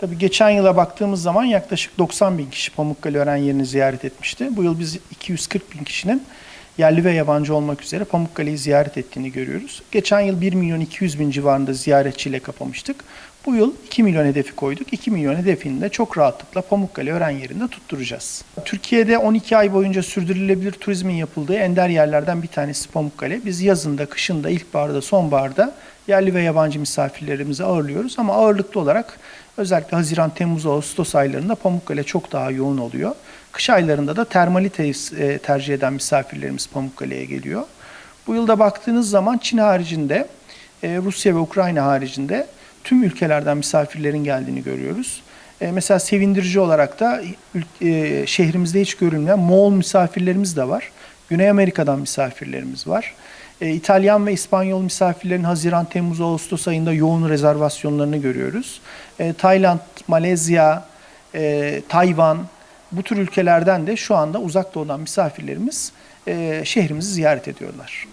Tabii geçen yıla baktığımız zaman yaklaşık 90 bin kişi Pamukkale öğren yerini ziyaret etmişti. Bu yıl biz 240 bin kişinin yerli ve yabancı olmak üzere Pamukkale'yi ziyaret ettiğini görüyoruz. Geçen yıl 1 milyon 200 bin civarında ziyaretçiyle kapamıştık. Bu yıl 2 milyon hedefi koyduk. 2 milyon hedefini de çok rahatlıkla Pamukkale öğren yerinde tutturacağız. Türkiye'de 12 ay boyunca sürdürülebilir turizmin yapıldığı ender yerlerden bir tanesi Pamukkale. Biz yazında, kışında, ilkbaharda, sonbaharda yerli ve yabancı misafirlerimizi ağırlıyoruz ama ağırlıklı olarak özellikle Haziran, Temmuz, Ağustos aylarında Pamukkale çok daha yoğun oluyor. Kış aylarında da termaliteyi e, tercih eden misafirlerimiz Pamukkale'ye geliyor. Bu yılda baktığınız zaman Çin haricinde, e, Rusya ve Ukrayna haricinde tüm ülkelerden misafirlerin geldiğini görüyoruz. E, Mesela sevindirici olarak da şehrimizde hiç görülmeyen Moğol misafirlerimiz de var. Güney Amerika'dan misafirlerimiz var. İtalyan ve İspanyol misafirlerin Haziran, Temmuz, Ağustos ayında yoğun rezervasyonlarını görüyoruz. Tayland, Malezya, Tayvan bu tür ülkelerden de şu anda uzak doğudan misafirlerimiz e, şehrimizi ziyaret ediyorlar.